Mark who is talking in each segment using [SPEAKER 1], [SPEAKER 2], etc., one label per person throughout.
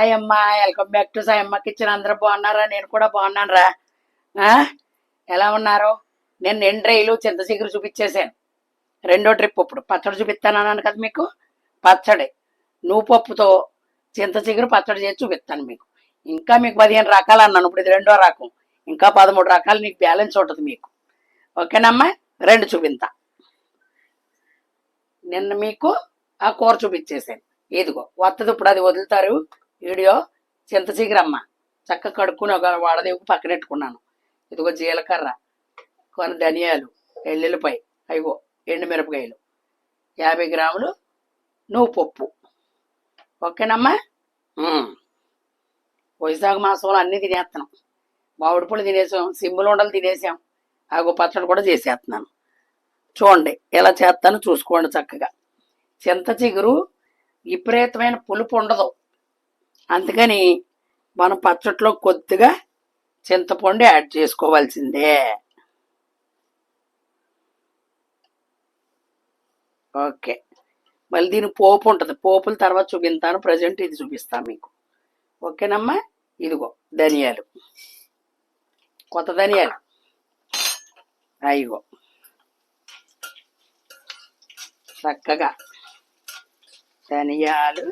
[SPEAKER 1] Hi అమ్మా welcome back to Sai అమ్మ kitchen. అందరూ బాగున్నారా? నేను కూడా బాగున్నాను రా ఎలా ఉన్నారు? నేను రెండు రైలు చింత చిగురు చూపించేసాను రెండో ట్రిప్ ఇప్పుడు. పచ్చడి చూపిస్తానన్నాను కదా మీకు? పచ్చడి. నువ్వు పప్పుతో చింతచిగురు పచ్చడి చేసి చూపిస్తాను మీకు. ఇంకా మీకు పదిహేను రకాలు అన్నాను. ఇప్పుడు ఇది రెండో రకం. ఇంకా పదమూడు రకాలు మీకు బ్యాలెన్స్ ఉంటుంది మీకు. ఓకేనమ్మా? రెండు చూపిస్తా నిన్న మీకు ఆ కూర చూపించేసాను ఇదిగో వత్తది ఇప్పుడు అది వదులుతారు. వీడియో చింత చిగురమ్మ. చక్క కడుక్కుని ఒక వాడదేవుకు పక్కనెట్టుకున్నాను ఇదిగో జీలకర్ర కొన్ని ధనియాలు ఎల్లుల్లిపాయ అయ్యో ఎండుమిరపకాయలు యాభై గ్రాములు నువ్వు పప్పు ఓకేనమ్మా వైశాఖ మాసంలో అన్నీ తినేస్తున్నాం మామిడి పళ్ళు తినేసాం సింబులు ఉండలు తినేసాం. ఆగో పచ్చడి కూడా చేసేస్తున్నాను. చూడండి ఎలా చేస్తానో చూసుకోండి చక్కగా. చింత చిగురు విపరీతమైన పులుపు ఉండదు. అందుకని మనం పచ్చట్లో కొద్దిగా చింతపండు యాడ్ చేసుకోవాల్సిందే. ఓకే. మళ్ళీ దీని పోపు ఉంటుంది. పోపుల తర్వాత చూపిస్తాను. ప్రజెంట్ ఇది చూపిస్తాను మీకు. ఓకేనమ్మా? ఇదిగో ధనియాలు. కొత్త ధనియాలు. అయిగో చక్కగా ధనియాలు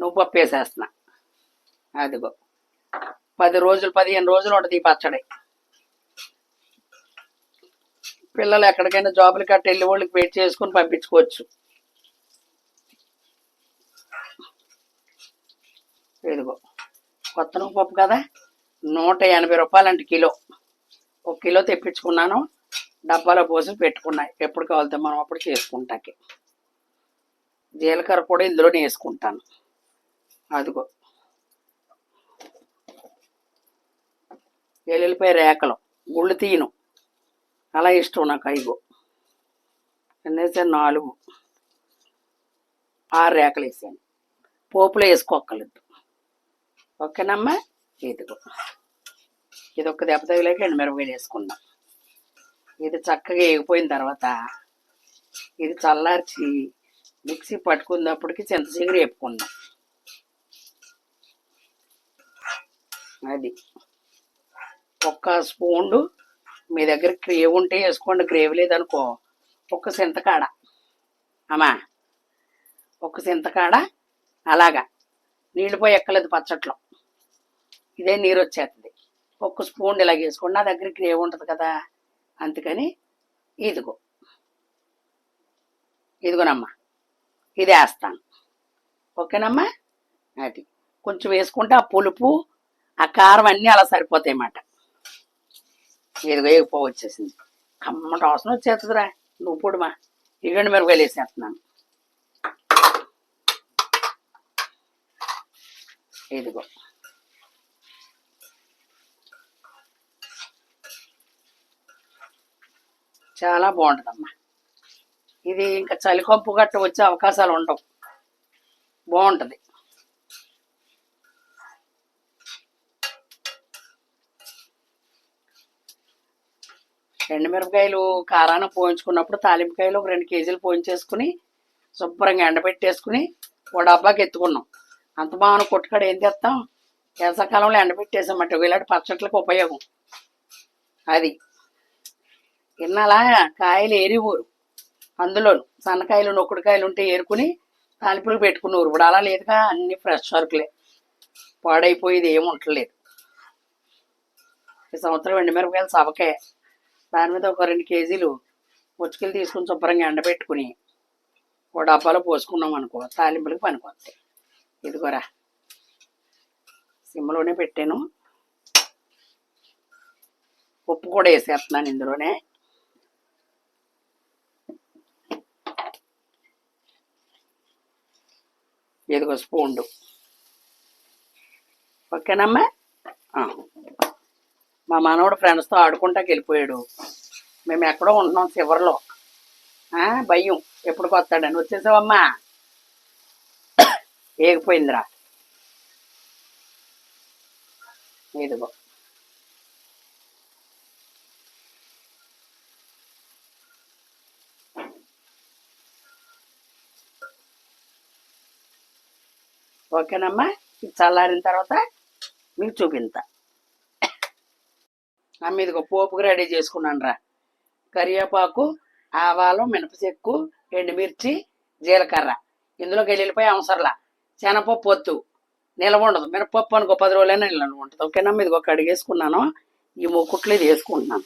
[SPEAKER 1] నువ్వు పప్పు వేసేస్తున్నా అదిగో. పది రోజులు పదిహేను రోజులు ఉంటుంది ఈ పచ్చడి. పిల్లలు ఎక్కడికైనా జాబులు కట్టి వెళ్ళి వాళ్ళకి వెయిట్ చేసుకుని పంపించుకోవచ్చు. ఇదిగో. కొత్త నువ్వు పప్పు కదా? నూట ఎనభై రూపాయలంటే కిలో. ఒక కిలో తెప్పించుకున్నాను. డబ్బాలో పోసి పెట్టుకున్నాయి ఎప్పుడు కావాలితే మనం అప్పుడు చేసుకుంటాకి. జీలకర్ర కూడా ఇందులోనే వేసుకుంటాను. అదిగో. ఎల్లుల్లిపాయ రేకలు గుళ్ళు తీయను. అలా ఇష్టం నాకు ఐగో ఎన్నేసే నాలుగు ఆరు రేకలు వేసాను. పోపులో వేసుకోక్కర్లేదు. ఓకేనమ్మా? ఇదిగో. ఇది ఒక దెబ్బ తగిలేక ఎండుమిరపకాయలు వేసుకుందాం ఇది చక్కగా వేగిపోయిన తర్వాత ఇది చల్లార్చి మిక్సీ పట్టుకున్నప్పటికి చింత వేపుకుందాం అది. ఒక్క స్పూన్ మీ దగ్గర గ్రేవ్ ఉంటే వేసుకోండి. గ్రేవ్ లేదనుకో. ఒక్క చింతకాడ. అమ్మా. ఒక్క చింతకాడ. అలాగా. నీళ్ళు పోయి ఎక్కలేదు పచ్చట్లో. ఇదే నీరు వచ్చేస్తుంది ఒక్క స్పూన్ ఇలాగ వేసుకోండి. నా దగ్గర గ్రేవ్ ఉంటుంది కదా. అందుకని ఇదిగో. ఇదిగోనమ్మా. ఇది వేస్తాను ఓకేనమ్మా? అది. కొంచెం వేసుకుంటే ఆ పులుపు ఆ కారం అన్నీ అలా సరిపోతాయి అన్నమాట. ఏదిగో ఏగిపో వచ్చేసింది. కమ్మట అవసరం వచ్చేస్తుందిరా. నువ్వు పొడిమా. ఇగండి మిరపకాయలు వేసేస్తున్నాను. ఇదిగో. చాలా బాగుంటుందమ్మా. ఇది ఇంకా చలికొంపు గట్ట వచ్చే అవకాశాలు ఉండవు. బాగుంటుంది. ఎండుమిరపకాయలు కారాన పోయించుకున్నప్పుడు తాలింపకాయలు ఒక రెండు కేజీలు పోయించేసుకుని శుభ్రంగా ఎండబెట్టేసుకుని ఓ డబ్బాకి ఎత్తుకున్నాం. అంత బాగున్న కొట్టుకాడ ఏం చేస్తాం? వేసవకాలంలో ఎండబెట్టేసామట ఇలాంటి పచ్చట్లకు ఉపయోగం. అది. ఇన్నాళ్ళ కాయలు ఏరివూరు. అందులో సన్నకాయలు నొక్కుడుకాయలు ఉంటే ఏరుకుని తాలింపులకు పెట్టుకున్నారు ఇప్పుడు అలా లేదుగా అన్ని ఫ్రెష్ సరుకులే. పాడైపోయేది ఏమి ఉండలేదు ఈ సంవత్సరం ఎండుమిరపకాయలు సవకే. దాని మీద ఒక రెండు కేజీలు ముచ్చుకలు తీసుకుని శుభ్రంగా ఎండబెట్టుకుని ఓ డబ్బాలో పోసుకున్నాం అనుకో తాలింపులకు పనికొస్తాయి. ఇదిగోరా. సిమ్లోనే పెట్టాను. ఉప్పు కూడా వేసేస్తున్నాను ఇందులోనే. ఇదిగో స్పూండు ఓకేనమ్మా? మా మనవడు ఫ్రెండ్స్తో ఆడుకుంటాకి వెళ్ళిపోయాడు మేము ఎక్కడో ఉంటున్నాం చివరిలో. భయం. ఎప్పుడు కొత్తాడని వచ్చేసావమ్మా. ఏగిపోయిందిరా. ఇదిగో. ఓకేనమ్మా. చల్లారిన తర్వాత మీకు చూపిస్తా అమ్మ ఇదిగో పోపుకు రెడీ చేసుకున్నాను రా కరివేపాకు ఆవాలు మినపచెక్కు ఎండుమిర్చి జీలకర్ర. ఇందులోకి వెళ్ళిపోయి అవసరంలా. శనపప్పు పొత్తు నిలవ ఉండదు. మినపప్పు అనుకో పది రోజులైనా నిల్వ ఉంటుంది మీద ఒక కడిగేసుకున్నాను ఈ ముక్కుట్లు ఇది వేసుకుంటున్నాను.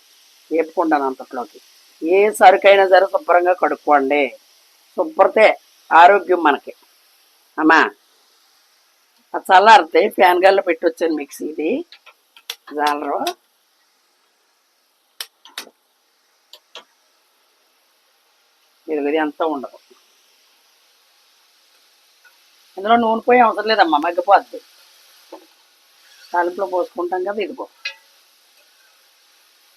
[SPEAKER 1] వేపుకుంటాను అంతట్లోకి. ఏ సరుకైనా సరే శుభ్రంగా కడుక్కోండి. శుభ్రతే ఆరోగ్యం మనకి. అమ్మా అది చల్లారితే ఫ్యాన్ గాల్లో పెట్టి వచ్చాను మిక్సీది. జాలరు. ఇది ఇది అంతా ఉండదు. ఇందులో నూనె పోయి అవసరం లేదమ్మా మగ్గిపోద్ది. తాలింపులో పోసుకుంటాం కదా ఇదిగో.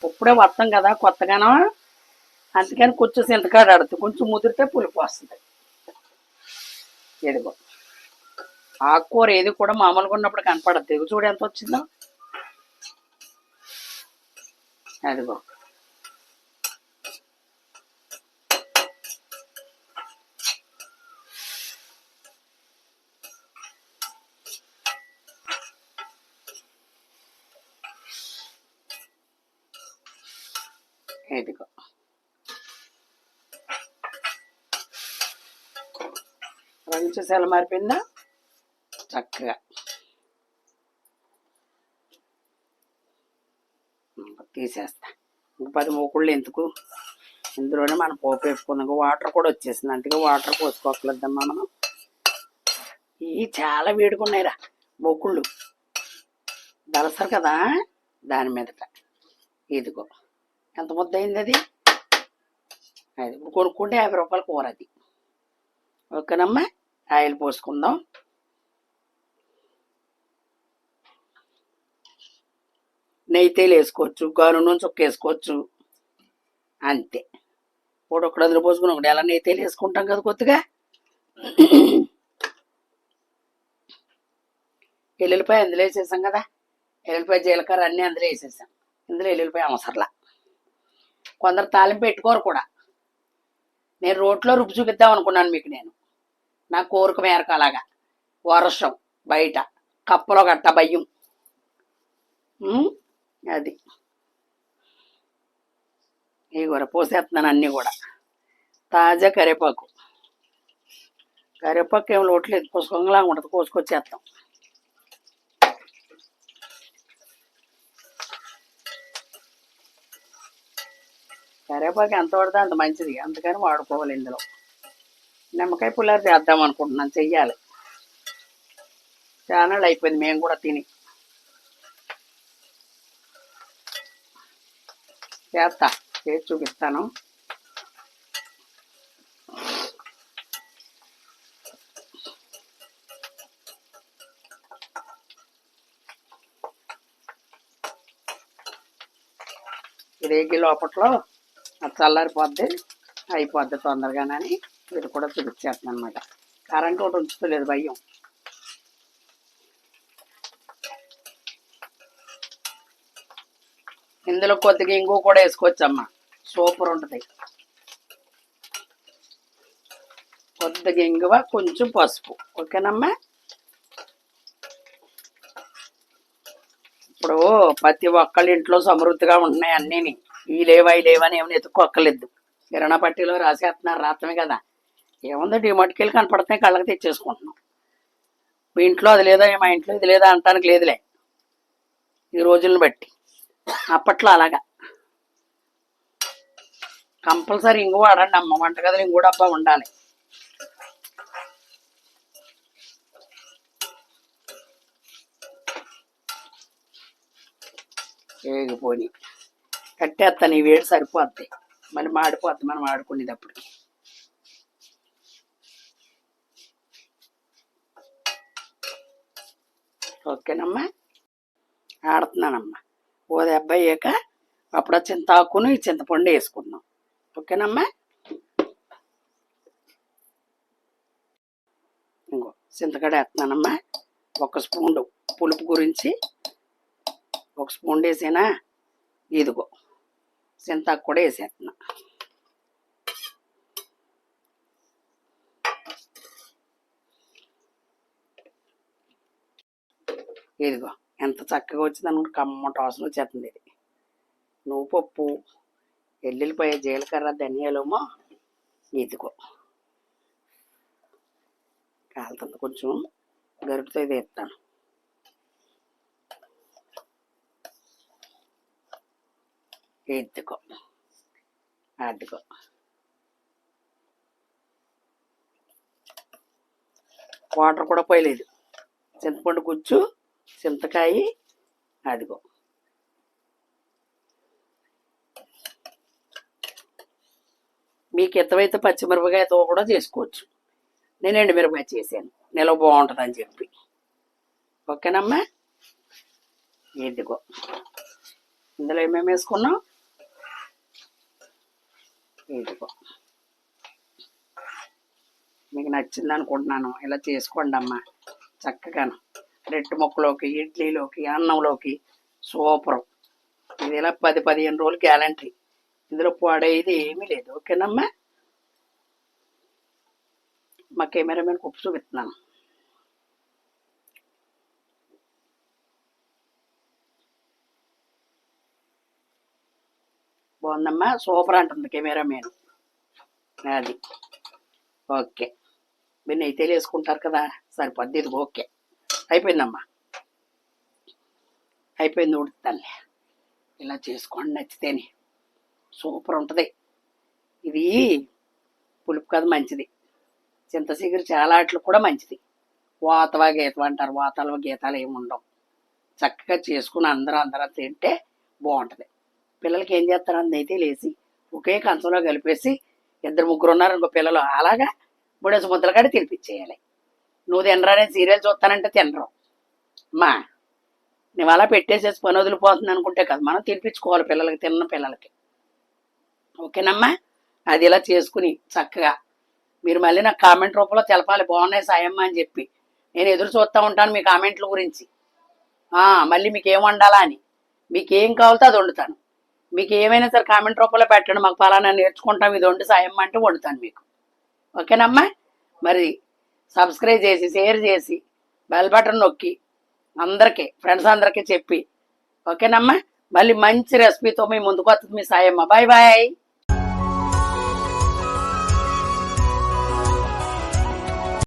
[SPEAKER 1] ఇప్పుడే వస్తాం కదా కొత్తగానో? అందుకని కొంచెం చింతకాడ ఆడుతుంది కొంచెం ముదిరితే పులుపు వస్తుంది. ఇదిగో. ఆకుకూర ఏది కూడా మామూలుగా ఉన్నప్పుడు కనపడద్దు ఇదిగో చూడు ఎంత వచ్చిందో. అదిగో. ఇదిగో రంగు చూసి ఎలా మారిపోయిందా చక్కగా తీసేస్తా ఇంక పది మూకుళ్ళు ఎందుకు ఇందులోనే మనం పోపు వేసుకున్నాక వాటర్ కూడా వచ్చేసింది. అందుకే వాటర్ పోసుకోకలేదమ్మా మనం. ఇవి చాలా వేడుకున్నాయిరా మూకుళ్ళు దలసరు కదా దాని మీదట. ఇదిగో. ఎంత ముద్ద అయింది అది? అది ఇప్పుడు కొనుక్కుంటే యాభై రూపాయల కూర అది. ఓకేనమ్మా? ఆయిల్ పోసుకుందాం. నెయ్యి తేలు వేసుకోవచ్చు గాను నుంచి చుక్క వేసుకోవచ్చు. అంతే. ఇప్పుడు ఒకటి అందులో పోసుకుని ఒకటి ఎలా నెయ్యి తేలు వేసుకుంటాం కదా కొద్దిగా. ఎల్లుల్లిపాయ అందులో వేసేసాం కదా. ఎల్లుల్లిపాయ జీలకర్ర అన్నీ అందులో వేసేసాం. ఇందులో ఎల్లుల్లిపాయ అవసరంలా కొందరు తాలింపు పెట్టుకోరు కూడా. నేను రోడ్లో రుబ్బు చూపిద్దాం అనుకున్నాను మీకు నేను. నా కోరిక మేరకు అలాగా. వర్షం బయట. కప్పలో గట్ట భయం. అది. ఇవి కూడా పోసేస్తున్నాను అన్నీ కూడా. తాజా కరివేపాకు. కరివేపాకు ఏం లోట్లేదు పుష్కంగా ఉంటుంది. కోసుకొచ్చేస్తాం కరివేపాకు ఎంత పడితే అంత మంచిది. అందుకని వాడుకోవాలి ఇందులో. నిమ్మకాయ పుల్లారు చేద్దాం అనుకుంటున్నాను చెయ్యాలి. చాలా అయిపోయింది మేము కూడా తిని. చేస్తా చేసి చూపిస్తాను. రేగి లోపట్లో? చల్లారిపోద్ది అయిపోద్ది తొందరగానని ఇది కూడా చూపించేస్తాను అనమాట కరెంట్ ఒకటి ఉంచుతలేదు భయం. ఇందులో కొద్దిగా ఇంగు కూడా వేసుకోవచ్చమ్మా. సూపర్ ఉంటుంది. కొద్దిగా ఇంగువ కొంచెం పసుపు. ఓకేనమ్మా? ఇప్పుడు ప్రతి ఒక్కళ్ళ ఇంట్లో సమృద్ధిగా ఉంటున్నాయి అన్నీని. ఈ లేవా ఈ లేవా అని ఏమైనా ఎత్తుక్కోక్కర్లేదు. కిరాణా పట్టీలో రాసేస్తున్నారు రాత్రమే కదా. ఏముందో డిమార్ట్కి కనపడుతున్నాయి కళ్ళకి తెచ్చేసుకుంటున్నాం. మీ ఇంట్లో అది లేదా మా ఇంట్లో ఇది లేదా అంటానికి లేదులే. ఈ రోజులను బట్టి. అప్పట్లో అలాగా. కంపల్సరీ ఇంగు వాడండి అమ్మ వంటగదిలో ఇంగు డబ్బా ఉండాలి. ఏగిపోయి కట్టేస్తాను ఈ వేడి సరిపోద్ది. మళ్ళీ మాడిపోద్ది మనం ఆడుకునేటప్పుడు ఓకేనమ్మా? ఆడుతున్నానమ్మా. ఓ దెబ్బ అయ్యాక అప్పుడు ఆ చింతాకును ఈ చింతపండు వేసుకుందాం. ఓకేనమ్మా? ఇంకో చింతకాడ వేస్తున్నానమ్మా. ఒక స్పూన్ పులుపు గురించి ఒక స్పూన్ వేసేనా? ఇదిగో. చింతాకు కూడా వేసేస్తున్నా. ఇదిగో ఎంత చక్కగా వచ్చింది అనుకుంటే కమ్మట వాసన వచ్చేస్తుంది ఇది. నువ్వు పప్పు ఎల్లుల్లిపాయ జీలకర్ర ధనియాలేమో ఇదిగో. కాలుతుంది కొంచెం గరుకుతో ఇది ఇస్తాను ఎత్తుకో అదిగో. వాటర్ కూడా పోయలేదు. చింతపండు గుజ్జు చింతకాయ అదిగో. మీకు ఇతమైతే పచ్చిమిరపకాయతో కూడా చేసుకోవచ్చు. నేను ఎండుమిరపకాయ చేశాను. నిలవ బాగుంటుంది అని చెప్పి. ఓకేనమ్మా? ఇదిగో. ఇందులో ఏమేమి వేసుకున్నాం ఇదిగో. మీకు నచ్చింది అనుకుంటున్నాను. ఇలా చేసుకోండి అమ్మా. చక్కగాను రెట్టు మొక్కలోకి ఇడ్లీలోకి అన్నంలోకి. సూపర్. ఇది ఇలా పది పదిహేను రోజులు గ్యారంటీ. ఇందులో పాడేది ఏమీ లేదు. ఓకేనమ్మా? మా కెమెరామెన్కి ఉప్పు చూపిస్తున్నాను. బాగుందమ్మా. సూపర్ అంటుంది కెమెరామెన్ అది. ఓకే. మీరు నెయ్యి వేసుకుంటారు కదా. సరిపోద్ది. ఇది ఓకే. అయిపోయిందమ్మా. అయిపోయింది ఉడుతానులే ఇలా చేసుకోండి నచ్చితేనే. సూపర్ ఉంటుంది. ఇది పులుపు కదా మంచిది. చింతసిగురు చాలా ఆటలు కూడా మంచిది. వాతవా గీతం అంటారు. వాతాలు గీతాలు ఏమి ఉండవు. చక్కగా చేసుకుని అందరూ అందరూ తింటే బాగుంటుంది. పిల్లలకి ఏం చేస్తారని అయితే లేచి ఒకే కంచంలో కలిపేసి ఇద్దరు ముగ్గురు ఉన్నారు ఇంకో పిల్లలు అలాగా మూడేసి ముద్దల కాడ తినిపించేయాలి. నువ్వు తినరానే సీరియల్ చూస్తానంటే తినరు. మా నువ్వు అలా పెట్టేసేసి పని వదిలిపోతుంది అనుకుంటే కదా మనం తినిపించుకోవాలి పిల్లలకి తిన్న పిల్లలకి. ఓకేనమ్మా? అది ఇలా చేసుకుని చక్కగా మీరు మళ్ళీ నాకు కామెంట్ రూపంలో తెలపాలి బాగున్నాయి సాయమ్మ అని చెప్పి. నేను ఎదురు చూస్తూ ఉంటాను మీ కామెంట్ల గురించి. మళ్ళీ మీకు ఏం వండాలా అని. మీకు ఏం కావాలో అది వండుతాను. మీకు ఏమైనా సరే కామెంట్ రూపంలో పెట్టండి. మాకు ఫలానా నేర్చుకుంటాం. ఇది వండి సాయం అంటే వండుతాను మీకు. ఓకేనమ్మా? మరి సబ్స్క్రైబ్ చేసి షేర్ చేసి బెల్ బటన్ నొక్కి అందరికీ ఫ్రెండ్స్ అందరికీ చెప్పి. ఓకేనమ్మా? మళ్ళీ మంచి రెసిపీతో మీ ముందుకు వస్తుంది మీ సాయమ్మ. Bye bye